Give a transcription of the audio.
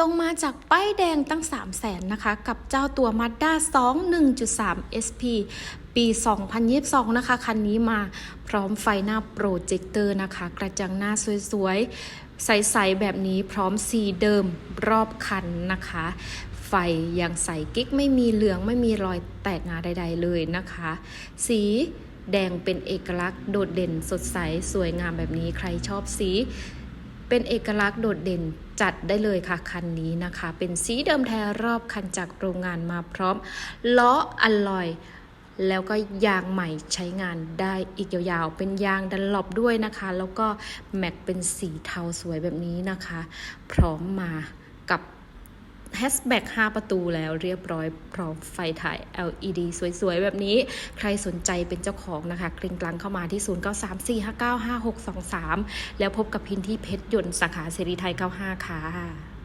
ลงมาจากป้ายแดงตั้ง 3 0 0แสนนะคะ กับเจ้าตัว Mazda 2 1.3 SP ปี 2022 นะคะ คันนี้มาพร้อมไฟหน้าโปรเจคเตอร์นะคะ กระจังหน้าสวยๆ ใส ๆ แบบนี้พร้อมสีเดิมรอบคันนะคะ ไฟยังใสกิ๊กไม่มีเหลืองไม่มีรอยแตกงาใด ๆ เลยนะคะ สีแดงเป็นเอกลักษณ์โดดเด่นสดใสสวยงามแบบนี้ใครชอบสี เป็นเอกลักษณ์โดดเด่นจัดได้เลยค่ะคันนี้นะคะ เป็นสีเดิมแท้รอบคันจากโรงงานมาพร้อมล้ออลลอยแล้วก็ยางใหม่ใช้งานได้อีกยาวๆ เป็นยางดันหลบด้วยนะคะ แล้วก็แม็กเป็นสีเทาสวยแบบนี้นะคะ พร้อมมากับ แฮชแบ็ก5ประตูแล้วเรียบร้อยพร้อมไฟถ่าย LED สวยๆ แบบนี้ ใครสนใจเป็นเจ้าของนะคะกริงกลังเข้ามาที่ 0934595623 แล้วพบกับพินที่เพชรยนต์สาขาเสรีไทย 95 ค่ะ